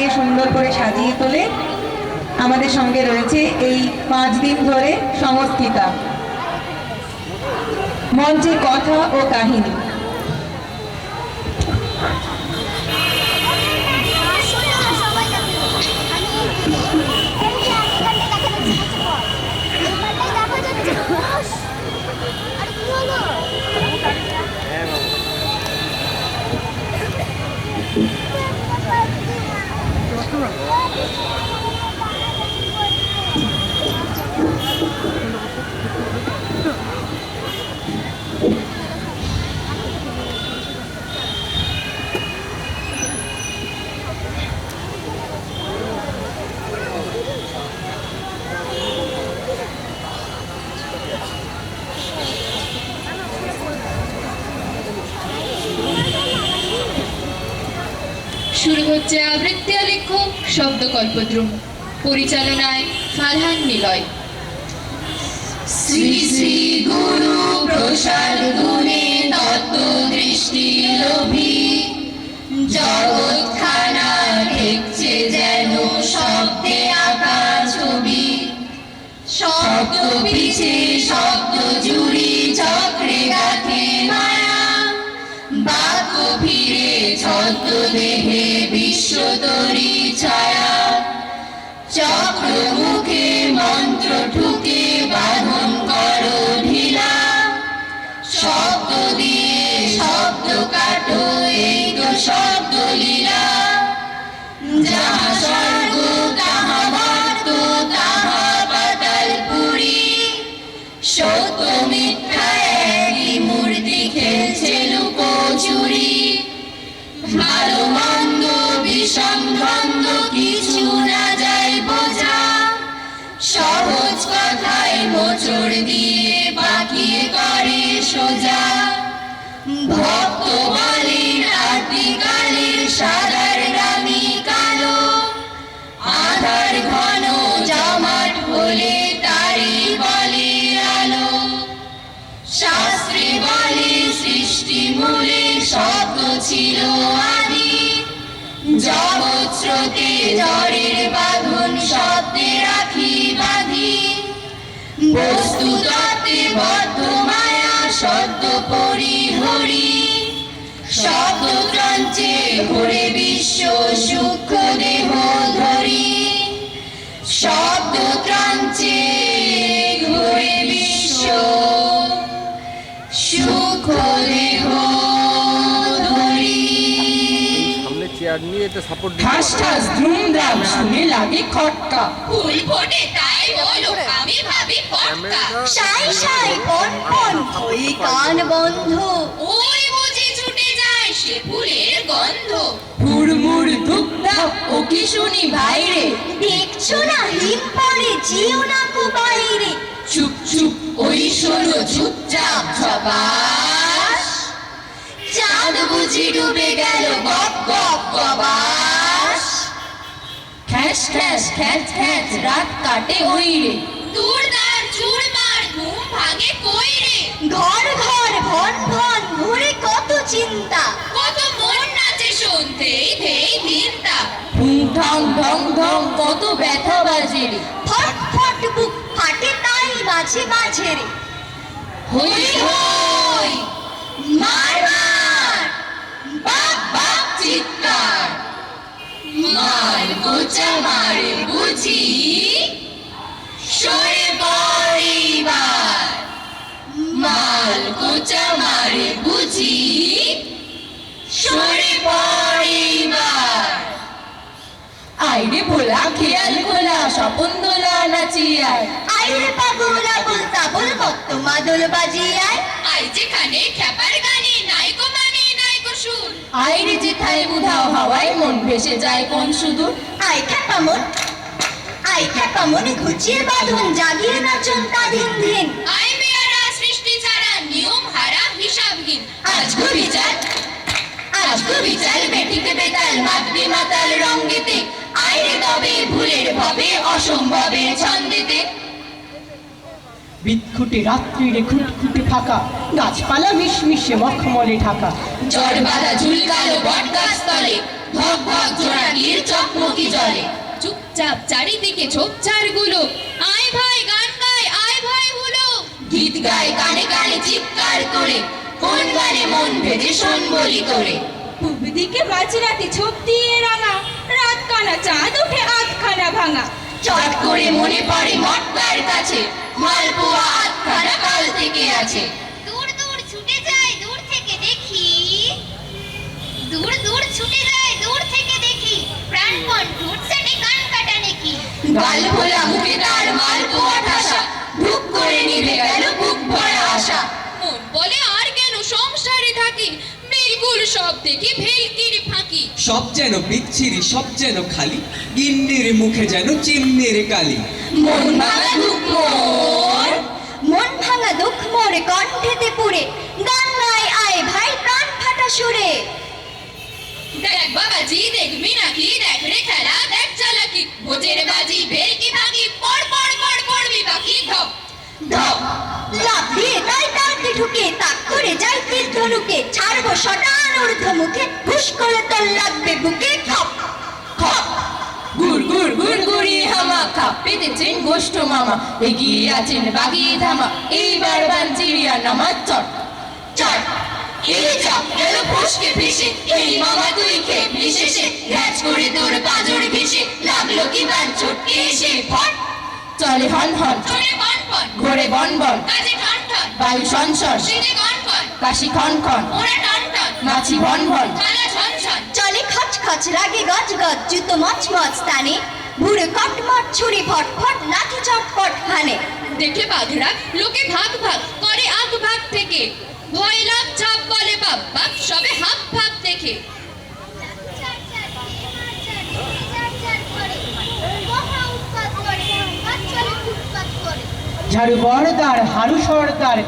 দিয়ে সুন্দর করে সাজিয়ে তোলে আমাদের সঙ্গে রয়েছে এই পাঁচ দিন ধরে সংস্থিতা মঞ্চে কথা ও কাহিনী। শুরু হচ্ছে আবৃত্তি আলেখ্য শব্দকল্পদ্রুম। পরিচালনায় ফারহান নিলয়। শ্রী শ্রী গুরু প্রসাদ গুণে তত্ত্ব দৃষ্টি লোভী। জগৎ খানা দেখছে যেন শব্দে আঁকা ছবি। শব্দ পিছে শব্দ জুড়ি চক্রে গাথে মায়া। বাক্য ফিরে ছদ্ম দেহে বিশ্ব তরি। চক্র মুখে মন্ত্র ঠুকে বাঁধন করো ঢিলা। শব্দ শব্দ কাটো, এই তো শব্দ লীলা। যাহা স্বর্গ, তাহা মর্ত তাহা পাতাল পুরী। ভালো মন্দ, বিষম দ্বন্দ্ব সহজ কথায় মোচড় দিয়ে পাকিয়ে করে সোজা। ভক্ত বলেন আদিকালের সাদার দামি কালো। আধার ঘন জমাট হলে তারি বলে আলো। শাস্ত্রে বলে সৃষ্টি মূলে শব্দ ছিল আদি। জগৎ স্রোতে ঝড়ের বাঁধন বস্তু তত্ত্বে বদ্ধ মায়া সদ্য পরিহরি। শব্দ ক্রাঞ্চে ঘুরে বিশ্ব সূক্ষ্ম দেহ ধরি। শব্দ ক্রাঞ্চে ঘুরে বিশ্ব সূক্ষ্ম দেহ চেয়ার নিয়ে এটা সাপোর্ট ঠাস ঠাস ধুমধাম শুনে লাগে খটকা। ফুল ফোটে তাই বলো সাই সাই পন পন ওই কান বন্ধ। ওই বুঝি ছুটে যায় সে ফুলের গন্ধ। হুড়মুড় ধুপধাপ ও কি শুনি ভাইরে? দেখছ না হিম পড়ে যেও না কো বাইরে। চুপ চুপ ওই শোনো চুপচাপ ছবাস চাঁদ বুঝি ডুবে গেল গপ গপ গবাস খ্যাস খ্যাস খ্যাচ খ্যাচ রাত কাটে ওই রে। দূর দার চুর মার ঘুম ভাঙে কই রে? ঘর ঘর ভন ভন ঘুরে কত চিন্তা। কত মন নাচে শুনতেই ধেই ভিন্তা ঠুং ঠং ঢং ঢং কত ব্যথা বাজে রে। ফট ফট বুক ফাটে তাই মাঝে মাঝে রে। হই হই মার মার বাপ বাপ চিৎকার। মার গোচা মারে বুঝি। আইরে ভোলা খেয়াল খোলা স্বপন দোলা নাচিয়ায়। আইরে পাগলা বল তাবল মত্ত মাদল বাজিয়ায়। আই যেখানে খ্যাপার গানে নাইকো মানে নাইকো সুর। আইরে যেথায় উধাও হাওয়ায় মন ভেসে যায় কোন সুদূর। আই খ্যাপা মন। আই খ্যাপা মনে ঘুচিয়ে বাঁধন জাগিয়ে নাচন তা দিন। দিন আই বেয়ারা সৃষ্টি ছাড়া নিয়ম হারা হিসাবহীন। আজগো বিচার। আজগো বিচার বেঠিতে বেতাল মাতবে মাতাল রঙ্গেতে। আইরে তবে ভুলের ভবে অসম্ভবের ছন্দেতে। বিদঘুটে রাত্রিরে খুটখুটে ফাঁকা গাছপালা মিশমিশে মখমলে ঢাকা। ঝড় বাঁধা ঝুলকালো বট গাছ তলে ধক ধক জোড়াকির চকমকি চাপ চারিদিকে ঝোপঝাড়গুলো আয় ভাই গান গায় আয় ভাই হলো। গীত গায় গানে গানে চিৎকার করে কোন গানে মন ভেজে শোন বলি করে পূব দিকে মাঝরাতে ছোপ দিয়ে রাঙা রাত চাঁদ উঠে আধখানা ভাঙা। চট করে মনে পড়ে মটকার কাছে মালপোয়া আটখানা কাল থেকে আছে। দূর দূর ছুটে যায় দূর থেকে দেখি। দূর দূর ছুটে যায় দূর থেকে দেখি। প্রাণপণ ঠুটছে কান কাটা নাকি। গাল ভোলা মুখে তার মালপোয়া ঠাসা ঢুক করে নিভে গেল বুক ভরা আশা। মন বলে আর কেন সংসারে থাকি? বিলকুল সব দেখি ভেলকির সব যেন বিচ্ছিরি সব যেন খালি। গিন্নির মুখে যেন চিমনির কালি। মন ভাঙা দুঃখ মোর। মন ভাঙা দুঃখ মোরে কণ্ঠেতে পুরে। গান গায় আয় ভাই প্রাণ ফাটা সুরে। দেখ বাবাজি দেখবি নাকি দেখ রে খেলা দেখ চালাকি ভোজের বাজি ভেলকি ভাঙি পড় পড় পড় পড়বি বাকি ধপ। ধপ। লাভ দিয়ে তাই ঢুকে তাক করে যাই তীর ধনুকে। ছাড়বো শটান ঊর্ধ্ব মুখে হুশ করে তোর লাগবে বুকে খপ খপ। গুড় গুড় গুড় গুড়িয়ে হামা খাপ। পেতেছেন গোষ্ঠ মামা এগিয়ে আছেন বাগিয়ে ধামা। এইবার বান চিড়িয়া নামা চট চট। এই চাপ গেল ফসকে ফেসে এই মামা তুই খেয়ে বিশেষে গ্যাচ করে তোর পাঁজর ঘেসে লাগল কি বান ছটকে এসে ফট চলে হন হন চলে বন বন। ঘোরে বন বন। কাজে ঠন বায়ু সঞ্চর কাশি খন খন মাছি ভন ভন চলে খচ খচ রাগে গজ গজ জুতো মচ মচ তানে। বুড়ো কটমট ছুরি ফট ফট লাঠি চটপট খানে। দেখে বাঘরা লোকে ভাগ ভাগ করে আগ ভাগ থেকে। ভয় লাভ ছাপ বলে বাপ বাপ সবে হাফ ভাগ দেখে ঝাড়ু বড়দার হারু সর্দার